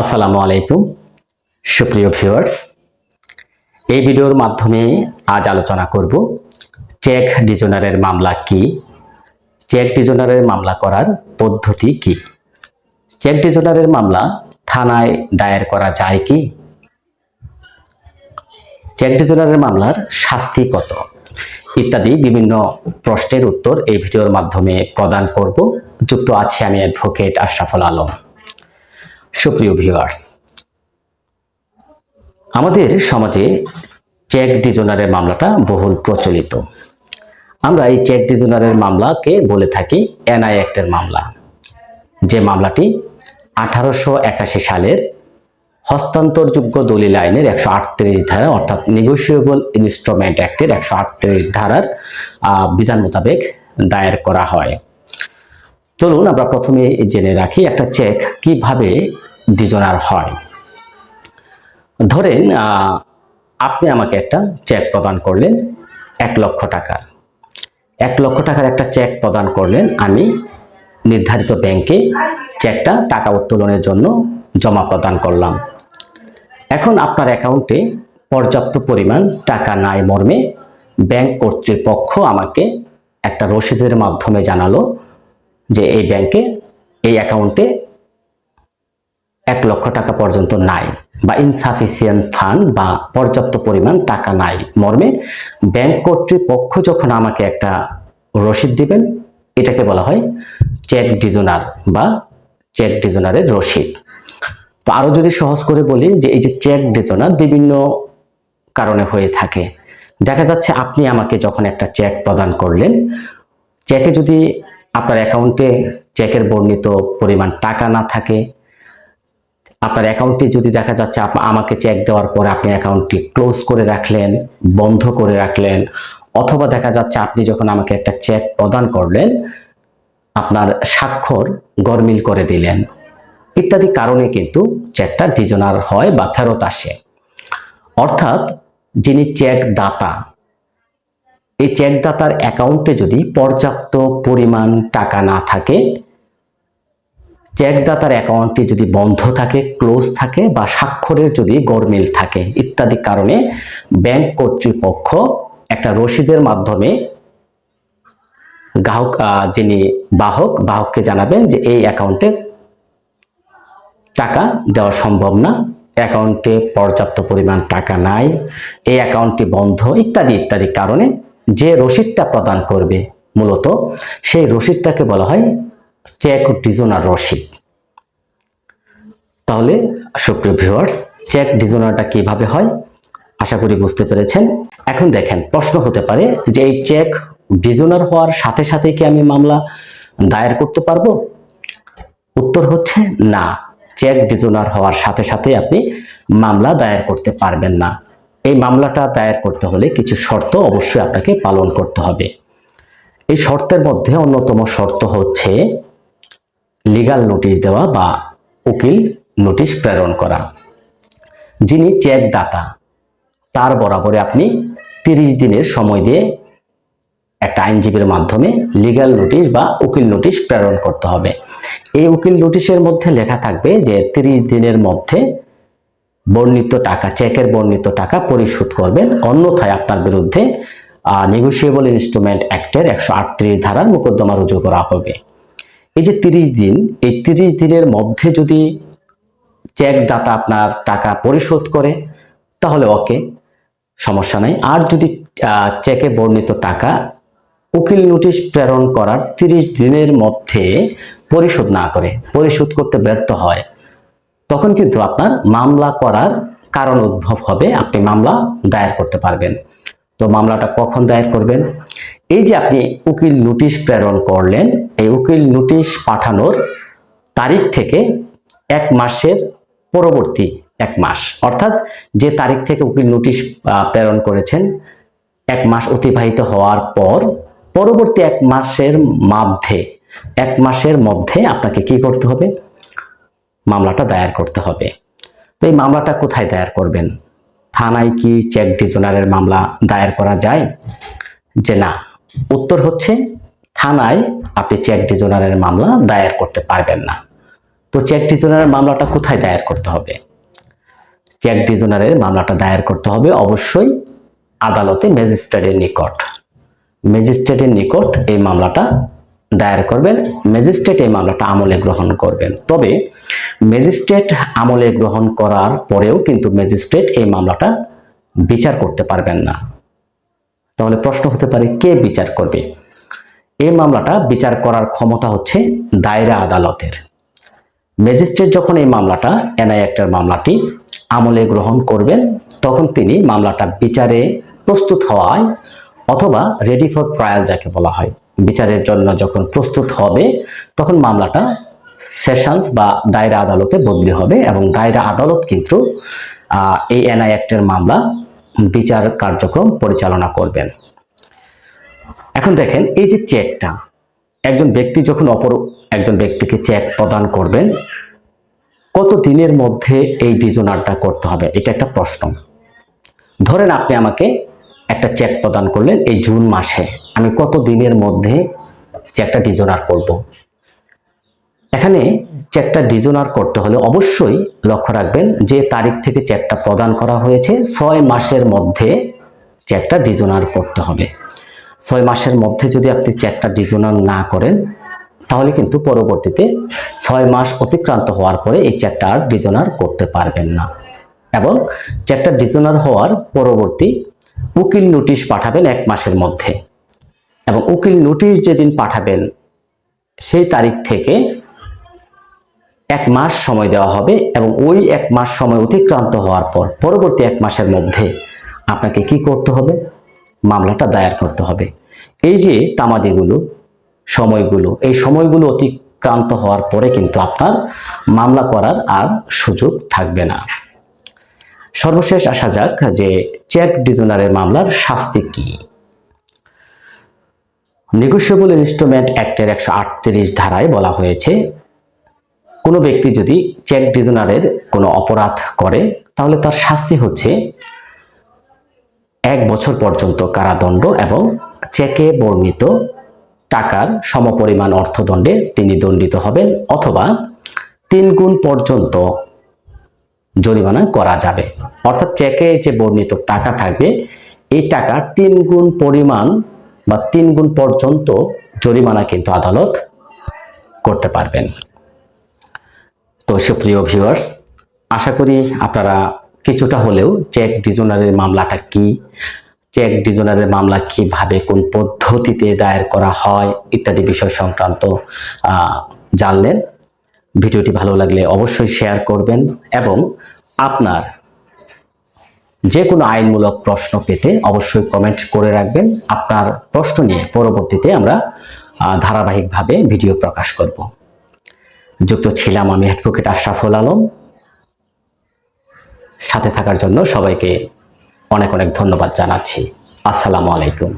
আসসালামু আলাইকুম। সুপ্রিয় ভিউয়ার্স, এই ভিডিওর মাধ্যমে আজ আলোচনা করব চেক ডিজোনারের মামলা কি, চেক ডিজোনারের মামলা করার পদ্ধতি কি, চেক ডিজোনারের মামলা থানায় দায়ের করা যায় কি, চেক ডিজোনারের মামলার শাস্তি কত, ইত্যাদি বিভিন্ন প্রশ্নের উত্তর এই ভিডিওর মাধ্যমে প্রদান করব। যুক্ত আছে আমি অ্যাডভোকেট আশরাফুল আলম। সুপ্রিয় ভিউয়ার্স আমাদের সমাজে চেক ডিজোনারের মামলাটা বহুল প্রচলিত। আমরা এই চেক ডিজোনারের মামলাকে বলে থাকি এনআই অ্যাক্টের মামলা। যে মামলাটি আঠারোশো একাশি সালের হস্তান্তরযোগ্য দলিল আইনের একশো আটত্রিশ ধারা, অর্থাৎ নেগোসিয়েবল ইনস্ট্রুমেন্ট অ্যাক্টের একশো আটত্রিশ ধারার বিধান মোতাবেক দায়ের করা হয়। চলুন আমরা প্রথমে জেনে রাখি একটা চেক কীভাবে ডিজোনার হয়। ধরেন আপনি আমাকে একটা চেক প্রদান করলেন, এক লক্ষ টাকার। এক লক্ষ টাকার একটা চেক প্রদান করলেন, আমি নির্ধারিত ব্যাংকে চেকটা টাকা উত্তোলনের জন্য জমা প্রদান করলাম। এখন আপনার অ্যাকাউন্টে পর্যাপ্ত পরিমাণ টাকা নাই মর্মে ব্যাংক কর্তৃপক্ষ আমাকে একটা রসিদের মাধ্যমে জানালো যে এই ব্যাংকে এই অ্যাকাউন্টে এক লক্ষ টাকা পর্যন্ত নাই বা ইনসাফিসিয়েন্ট ফান্ড বা পর্যাপ্ত পরিমাণ টাকা নাই মর্মে ব্যাংক কর্তৃপক্ষ যখন আমাকে একটা রসিদ দিবেন, এটাকে বলা হয় চেক ডিজোনার বা চেক ডিজোনারের রসিদ। তো আরও যদি সহজ করে বলি যে এই যে চেক ডিজোনার বিভিন্ন কারণে হয়ে থাকে, দেখা যাচ্ছে আপনি আমাকে যখন একটা চেক প্রদান করলেন চেকে যদি আপনার অ্যাকাউন্টে চেকের বর্ণিত পরিমাণ টাকা না থাকে, আপনার অ্যাকাউন্টটি যদি দেখা যাচ্ছে আমাকে চেক দেওয়ার পরে আপনি অ্যাকাউন্টটি ক্লোজ করে রাখলেন, বন্ধ করে রাখলেন, অথবা দেখা যাচ্ছে আপনি যখন আমাকে একটা চেক প্রদান করলেন, আপনার স্বাক্ষর গরমিল করে দিলেন। ইত্যাদি কারণে কিন্তু চেকটা ডিজোনার হয় বা ফেরত আসে। অর্থাৎ যিনি চেক দাতা এই চেকদাতার অ্যাকাউন্টে যদি পর্যাপ্ত পরিমাণ টাকা না থাকে চেকদাতার অ্যাকাউন্টটি যদি বন্ধ থাকে ক্লোজ থাকে বা স্বাক্ষরের যদি গরমিল থাকে ইত্যাদি কারণে ব্যাংক কর্তৃপক্ষ একটা রসিদের মাধ্যমে গ্রাহক যিনি বাহক, বাহককে জানাবেন যে এই অ্যাকাউন্টে টাকা দেওয়া সম্ভব না অ্যাকাউন্টে পর্যাপ্ত পরিমাণ টাকা নাই, এই অ্যাকাউন্টটি বন্ধ ইত্যাদি ইত্যাদি কারণে যে রসিদটা প্রদান করবে, মূলত সেই রসিদটাকে বলা হয় চেক ডিজোনার রসিদ। তাহলে সুপ্রিয় ভিউয়ার্স চেক ডিজোনারটা কীভাবে হয়? আশা করি বুঝতে পেরেছেন। এখন দেখেন, প্রশ্ন হতে পারে যে এই চেক ডিজোনার হওয়ার সাথে সাথে কি আমি মামলা দায়ের করতে পারব? উত্তর হচ্ছে না। চেক ডিজোনার হওয়ার সাথে সাথে আপনি মামলা দায়ের করতে পারবেন না। এই মামলাটা দায়ের করতে হলে কিছু শর্ত অবশ্যই আপনাকে পালন করতে হবে। এই শর্তের মধ্যে অন্যতম শর্ত হচ্ছে লিগাল নোটিশ দেওয়া বা উকিল নোটিশ প্রেরণ করা। যিনি চেক দাতা তার বরাবরে আপনি তিরিশ দিনের সময় দিয়ে একটা আইনজীবীর মাধ্যমে লিগ্যাল নোটিশ বা উকিল নোটিশ প্রেরণ করতে হবে। এই উকিল নোটিশের মধ্যে লেখা থাকবে যে তিরিশ দিনের মধ্যে বর্ণিত টাকা চেকের বর্ণিত টাকা পরিশোধ করবেন। অন্যথায় আপনার বিরুদ্ধে নেগোসিয়েবল ইনস্ট্রুমেন্ট অ্যাক্টের একশো আটত্রিশ ধারার মোকদ্দমা রুজু করা হবে। এই যে তিরিশ দিন, এই তিরিশ দিনের মধ্যে যদি চেক দাতা আপনার টাকা পরিশোধ করে, তাহলে ওকে সমস্যা নাই। আর যদি চেকে বর্ণিত টাকা উকিল নোটিশ প্রেরণ করার তিরিশ দিনের মধ্যে পরিশোধ না করে, পরিশোধ করতে ব্যর্থ হয় তখন কিন্তু আপনার মামলা করার কারণ উদ্ভব হবে, আপনি মামলা দায়ের করতে পারবেন। তো মামলাটা কখন দায়ের করবেন? এই যে আপনি উকিল নোটিশ প্রেরণ করলেন, এই উকিল নোটিশ পাঠানোর তারিখ থেকে এক মাসের পরবর্তী এক মাস, অর্থাৎ যে তারিখ থেকে উকিল নোটিশ প্রেরণ করেছেন, এক মাস অতিবাহিত হওয়ার পর পরবর্তী এক মাসের মধ্যে, এক মাসের মধ্যে আপনাকে কি করতে হবে? মামলাটা দায়ের করতে হবে। তো এই মামলাটা কোথায় দায়ের করবেন? থানায় কি চেক ডিজোনারের মামলা দায়ের করা যায়? যে না, উত্তর হচ্ছে থানায় আপনি চেক ডিজোনারের মামলা দায়ের করতে পারবেন না। তো চেক ডিজনারের মামলাটা কোথায় দায়ের করতে হবে? চেক ডিজনারের মামলাটা দায়ের করতে হবে অবশ্যই আদালতে, ম্যাজিস্ট্রেটের নিকট। ম্যাজিস্ট্রেটের নিকট এই মামলাটা দায়ের করবেন, ম্যাজিস্ট্রেট এই মামলাটা আমলে গ্রহণ করবেন। তবে ম্যাজিস্ট্রেট আমলে গ্রহণ করার পরেও কিন্তু ম্যাজিস্ট্রেট এই মামলাটা বিচার করতে পারবেন না। তাহলে প্রশ্ন হতে পারে, কে বিচার করবে? এই মামলাটা বিচার করার ক্ষমতা হচ্ছে দায়রা আদালতের। ম্যাজিস্ট্রেট যখন এই মামলাটা, এনআই মামলাটি আমলে গ্রহণ করবেন, তখন তিনি মামলাটা বিচারে প্রস্তুত হওয়ায় অথবা রেডি ফর ট্রায়াল যাকে বলা হয় বিচারের জন্য যখন প্রস্তুত হবে, তখন মামলাটা সেশনস বা দায়রা আদালতে বদলি হবে এবং দায়রা আদালত কিন্তু এই এনআই অ্যাক্টের মামলা বিচার কার্যক্রম পরিচালনা করবেন। এখন দেখেন, এই যে চেকটা, একজন ব্যক্তি যখন অপর একজন ব্যক্তিকে চেক প্রদান করবেন, কত দিনের মধ্যে এই ডিজোনারটা করতে হবে? এটা একটা প্রশ্ন। ধরেন আপনি আমাকে একটা চেক প্রদান করলেন এই জুন মাসে। আমি কত দিনের মধ্যে চেকটা ডিজোনার করব? এখানে চেকটা ডিজোনার করতে হলে অবশ্যই লক্ষ্য রাখবেন যে তারিখ থেকে চেকটা প্রদান করা হয়েছে, ছয় মাসের মধ্যে চেকটা ডিজোনার করতে হবে। ছয় মাসের মধ্যে যদি আপনি চেকটা ডিজোনার না করেন, তাহলে কিন্তু পরবর্তীতে ছয় মাস অতিক্রান্ত হওয়ার পরে এই চেকটা আর ডিজোনার করতে পারবেন না। এবং চেকটা ডিজোনার হওয়ার পরবর্তী উকিল নোটিশ পাঠাবেন এক মাসের মধ্যে। এবং উকিল নোটিশ যেদিন পাঠাবেন, সেই তারিখ থেকে এক মাস সময় দেওয়া হবে এবং ওই এক মাস সময় অতিক্রান্ত হওয়ার পর, পরবর্তী এক মাসের মধ্যে আপনাকে কি করতে হবে? মামলাটা দায়ের করতে হবে। এই যে তামাদিগুলো, সময়গুলো, এই সময়গুলো অতিক্রান্ত হওয়ার পরে কিন্তু আপনার মামলা করার আর সুযোগ থাকবে না। সর্বশেষ আসা যাক যে চেক ডিজোনারের মামলার শাস্তি কি। নেগোসিয়েবল ইনস্ট্রুমেন্ট অ্যাক্টের একশো আটত্রিশ ধারায় বলা হয়েছে, কোনো ব্যক্তি যদি চেক ডিজোনারের কোনো অপরাধ করে, তাহলে তার শাস্তি হচ্ছে এক বছর পর্যন্ত কারাদণ্ড এবং চেকে বর্ণিত টাকার সমপরিমাণ অর্থদণ্ডে তিনি দণ্ডিত হবেন অথবা তিন গুণ পর্যন্ত জরিমানা করা যাবে। অর্থাৎ চেকে যে বর্ণিত টাকা থাকবে, এই টাকা তিন গুণ পরিমাণ বা তিন গুণ পর্যন্ত জরিমানা কিন্তু আদালত করতে পারবেন। তো সুপ্রিয় ভিউয়ার্স, আশা করি আপনারা কিছুটা হলেও চেক ডিজোনারের মামলাটা কি, চেক ডিজোনারের মামলা কীভাবে কোন পদ্ধতিতে দায়ের করা হয় ইত্যাদি বিষয় সংক্রান্ত জানলেন। ভিডিওটি ভালো লাগলে অবশ্যই শেয়ার করবেন এবং আপনার যে কোনো আইনমূলক প্রশ্ন পেতে অবশ্যই কমেন্ট করে রাখবেন। আপনার প্রশ্ন নিয়ে পরবর্তীতে আমরা ধারাবাহিকভাবে ভিডিও প্রকাশ করব। যুক্ত ছিলাম আমি অ্যাডভোকেট আশরাফুল আলম। সাথে থাকার জন্য সবাইকে অনেক অনেক ধন্যবাদ জানাচ্ছি। আসসালামু আলাইকুম।